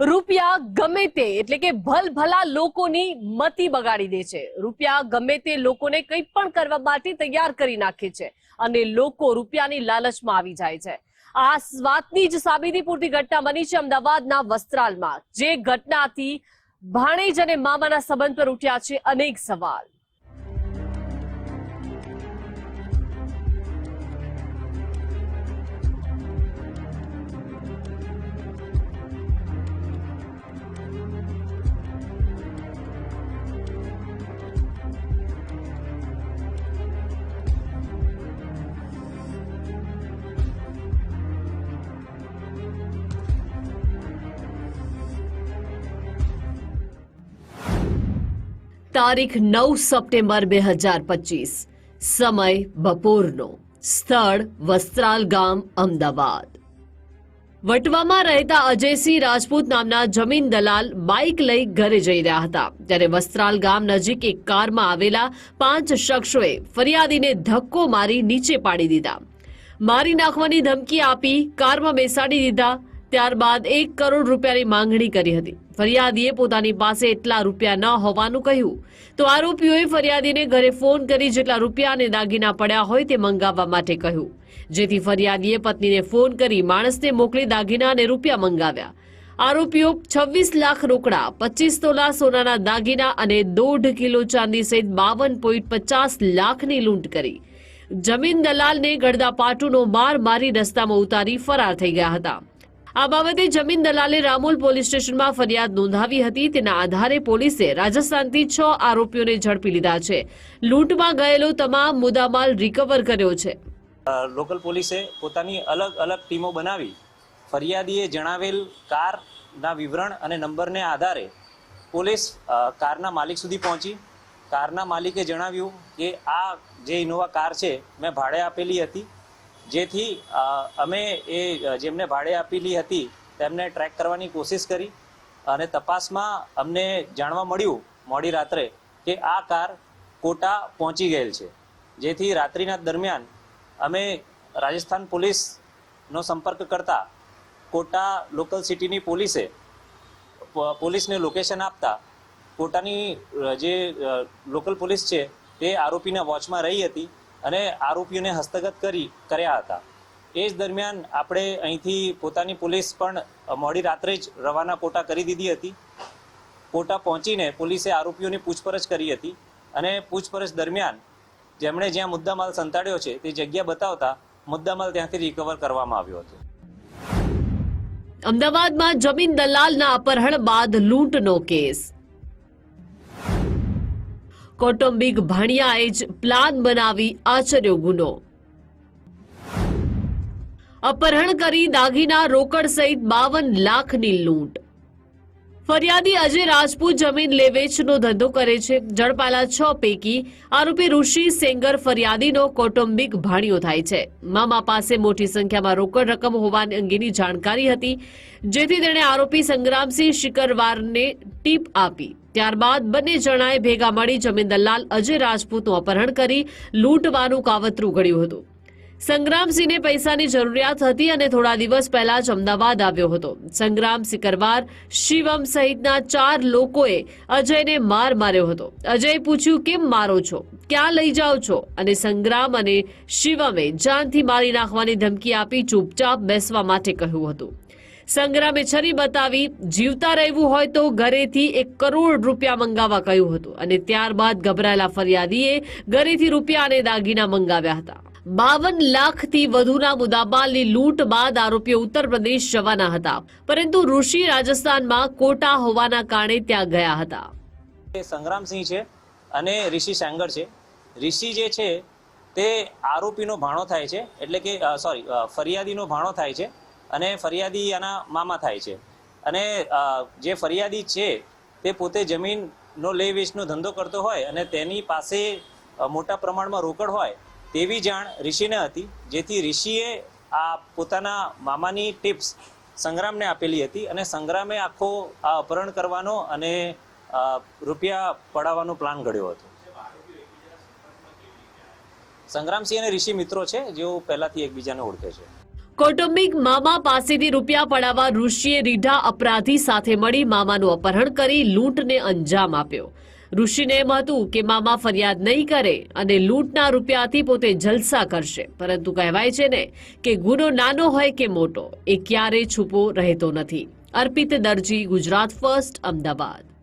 રૂપિયા ગમે તે, એટલે કે ભલભલા લોકોની મતી બગાડી દે છે. રૂપિયા ગમે તે લોકોને કંઈ પણ કરવા માટે તૈયાર કરી નાખે છે અને લોકો રૂપિયાની લાલચમાં આવી જાય છે. આ વાતની જ સાબિતી પૂરતી ઘટના બની છે અમદાવાદના વસ્ત્રાલમાં, જે ઘટનાથી ભાણેજ અને મામાના સંબંધ પર ઉઠ્યા છે અનેક સવાલ. તારીખ નવ સપ્ટેમ્બર બે હજાર પચીસ. સમય બપોરનો. સ્થળ વસ્ત્રાલ ગામ, અમદાવાદ. વટવામાં રહેતા અજયસિંહ રાજપૂત નામના જમીન દલાલ બાઇક લઈ ઘરે જઈ રહ્યા હતા. ત્યારે વસ્ત્રાલ ગામ નજીક એક કારમાં આવેલા પાંચ શખ્સોએ ફરિયાદીને ધક્કો મારી નીચે પાડી દીધા. મારી નાખવાની ધમકી આપી કારમાં બેસાડી દીધા. ત્યારબાદ એક કરોડ રૂપિયાની માંગણી કરી હતી. ફરિયાદીએ પોતાની પાસે એટલા રૂપિયા ન હોવાનું કહ્યું. તો આરોપીઓએ ફરિયાદીને ઘરે ફોન કરી જેટલા રૂપિયા અને દાગીના પડ્યા હોય તે મંગાવવા માટે કહ્યું. જેથી ફરિયાદીએ પત્નીને ફોન કરી માણસને મોકલી દાગીના અને રૂપિયા મંગાવ્યા. આરોપીઓ છવ્વીસ લાખ રોકડા, પચીસ તોલા સોનાના દાગીના અને દોઢ કિલો ચાંદી સહિત બાવન પોઈન્ટ પચાસ લાખની લૂંટ કરી. જમીન દલાલને ગળદા પાટુનો માર મારી રસ્તામાં ઉતારી ફરાર થઈ ગયા હતા. આ બાબતે જમીન દલાલે રામોલ પોલીસ સ્ટેશનમાં ફરિયાદ નોંધાવી હતી. તેના આધારે પોલીસે રાજસ્થાનથી છ આરોપીઓને ઝડપી લીધા છે. લૂંટમાં ગયેલો તમામ મુદ્દામાલ રિકવર કર્યો છે. લોકલ પોલીસે પોતાની અલગ અલગ ટીમો બનાવી ફરિયાદીએ જણાવેલ કારના વિવરણ અને નંબરને આધારે પોલીસ કારના માલિક સુધી પહોંચી. કારના માલિકે જણાવ્યું કે આ જે ઇનોવા કાર છે, મેં ભાડે આપેલી હતી. જેથી અમે એ જેમને ભાડે આપેલી હતી, તેમને ટ્રેક કરવાની કોશિશ કરી અને તપાસમાં અમને જાણવા મળ્યું, મોડી રાત્રે, કે આ કાર કોટા પહોંચી ગયેલ છે. જેથી રાત્રિના દરમિયાન અમે રાજસ્થાન પોલીસનો સંપર્ક કરતા કોટા લોકલ સિટીની પોલીસે પોલીસને લોકેશન આપતા કોટાની જે લોકલ પોલીસ છે, તે આરોપીના વોચમાં રહી હતી. અને આરોપીઓને હસ્તગત કરી કર્યા હતા. એ જ દરમિયાન આપણે અહીંથી પોતાની પોલીસ પણ મોડી રાત્રે જ રવાના કોટા કરી દીધી હતી. કોટા પહોંચીને પોલીસે આરોપીઓની પૂછપરછ કરી હતી અને પૂછપરછ દરમિયાન જેમણે જ્યાં મુદ્દામાલ સંતાડ્યો છે તે જગ્યા બતાવતા મુદ્દામાલ ત્યાંથી રિકવર કરવામાં આવ્યો હતો. અમદાવાદમાં જમીન દલાલના અપહરણ બાદ લૂંટનો કેસ. કૌટુંબિક ભાણિયાએ જ પ્લાન બનાવી આચર્યો ગુનો. અપહરણ કરી દાગીના રોકડ સહિત બાવન લાખની લૂંટ. ફરિયાદી અજય રાજપૂત જમીન લેવેચનો ધંધો કરે છે. જડપાલા છ પૈકી આરોપી ઋષિ સેંગર ફરિયાદીનો કૌટુંબિક ભાણિયો થાય છે. મામા પાસે મોટી સંખ્યામાં રોકડ રકમ હોવાની અંગેની જાણકારી હતી, જેથી તેણે આરોપી સંગ્રામસિંહ શિકરવારને ટીપ આપી. ત્યારબાદ બંને જણાએ ભેગા મળી જમીન દલાલ અજય રાજપૂતનું અપહરણ કરી લૂંટવાનું કાવતરું ઘડ્યું હતું. સંગ્રામસિંહને પૈસાની જરૂરિયાત હતી અને થોડા દિવસ પહેલા જ અમદાવાદ આવ્યો હતો. સંગ્રામસિંહ કરવાર શિવમ સહિતના ચાર લોકોએ અજયને માર માર્યો હતો. અજયે પૂછ્યું, કેમ મારો છો? ક્યાં લઈ જાઓ છો? અને સંગ્રામ અને શિવમે જાનથી મારી નાખવાની ધમકી આપી ચૂપચાપ બેસવા માટે કહ્યું હતું. સંગ્રામે છરી બતાવી, જીવતા રહેવું હોય તો ઘરેથી એક કરોડ રૂપિયા મંગાવવા કહ્યું હતું. અને ત્યારબાદ ગભરાયેલા ફરિયાદીએ ઘરેથી રૂપિયા અને દાગીના મંગાવ્યા હતા. બાવન લાખથી વધુના મુદ્દામાલની લૂંટ બાદ આરોપીઓ ઉત્તર પ્રદેશ જવાના હતા. પરંતુ ઋષિ રાજસ્થાનમાં કોટા હોવાના કારણે ત્યાં ગયા હતા. સંગ્રામસિંહ છે અને ઋષિ સેંગર છે. ઋષિ જે છે તે આરોપીનો ભાણો થાય છે. એટલે કે સોરી ફરિયાદીનો ભાણો થાય છે અને ફરિયાદી આના મામા થાય છે. અને જે ફરિયાદી છે તે પોતે જમીનનો લે વેચનો ધંધો કરતો હોય અને તેની પાસે મોટા પ્રમાણમાં રોકડ હોય તેવી જાણ ઋષિને હતી, જેથી ઋષિએ આ પોતાના મામાની ટિપ્સ સંગ્રામને આપેલી હતી અને સંગ્રામે આખો આ અપહરણ કરવાનો અને રૂપિયા પડાવવાનો પ્લાન ઘડ્યો હતો. સંગ્રામસિંહ અને ઋષિ મિત્રો છે, જેઓ પહેલાથી એકબીજાને ઓળખે છે. કૌટુંબિક મામા પાસેથી રૂપિયા પડાવવા ઋષિએ રીઢા અપરાધી સાથે મળી મામાનું અપહરણ કરી લૂંટને અંજામ આપ્યો. ઋષિને એમ હતું કે મામા ફરિયાદ નહીં કરે અને લૂંટના રૂપિયાથી પોતે જલસા કરશે. પરંતુ કહેવાય છે ને કે ગુનો નાનો હોય કે મોટો, એ ક્યારે છૂપો રહેતો નથી. અર્પિત દરજી, ગુજરાત ફર્સ્ટ, અમદાવાદ.